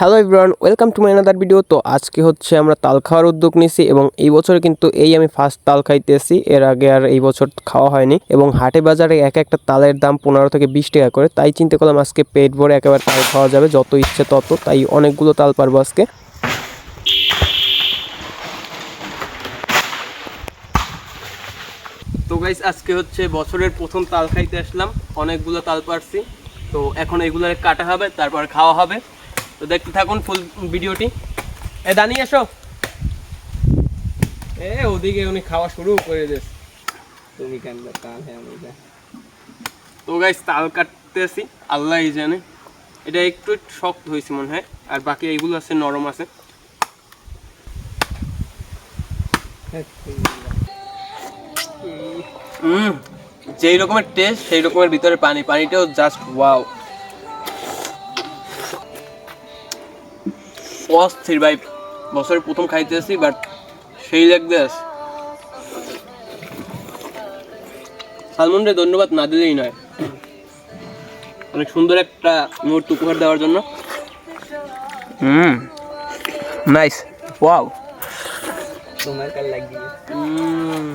Hello everyone, welcome to my another video তো আজকে হচ্ছে আমরা তাল খাওয়ার উদ্যোগ নিয়েছি এবং এই বছর কিন্তু এই আমি ফার্স্ট তাল খাইতেছি। এর আগে আর এই বছর খাওয়া হয়নি এবং হাটে বাজারে এক একটা তালের দাম পনেরো থেকে বিশ টাকা করে। তাই চিন্তা করলাম আজকে পেট ভরে একেবারে তাল খাওয়া যাবে, যত ইচ্ছে তত। তাই অনেকগুলো তাল পারব আজকে। তো গাইস আজকে হচ্ছে বছরের প্রথম তাল খাইতে আসলাম। অনেকগুলো তাল পারছি। তো এখন এগুলো কাটা হবে, তারপর খাওয়া হবে। তো দেখতে থাকুন ফুল ভিডিওটি। এ দানি এসো। এ ওদিকে উনি খাওয়া শুরু করে দিস তুমি কেন তাল হ্যাঁ তো গাইস তাল কাটতেছি আল্লাহই জানে। এটা একটু শক্ত হয়েছে মনে হয় আর বাকি এইগুলো আছে নরম আছে। হুম। যেই রকমের টেস্ট সেই রকমের ভিতরে পানি পানিটাও জাস্ট ওয়াও অস্থির ভাই বছরের প্রথম খাইতেছি বাট সেই লাগতে আছে সালমন রে ধন্যবাদ না দিলেই নয়। অনেক সুন্দর একটা মুহূর্ত উপহার দেওয়ার জন্য। হুম নাইস ওয়াও তোমার কাল লাগিয়ে হুম।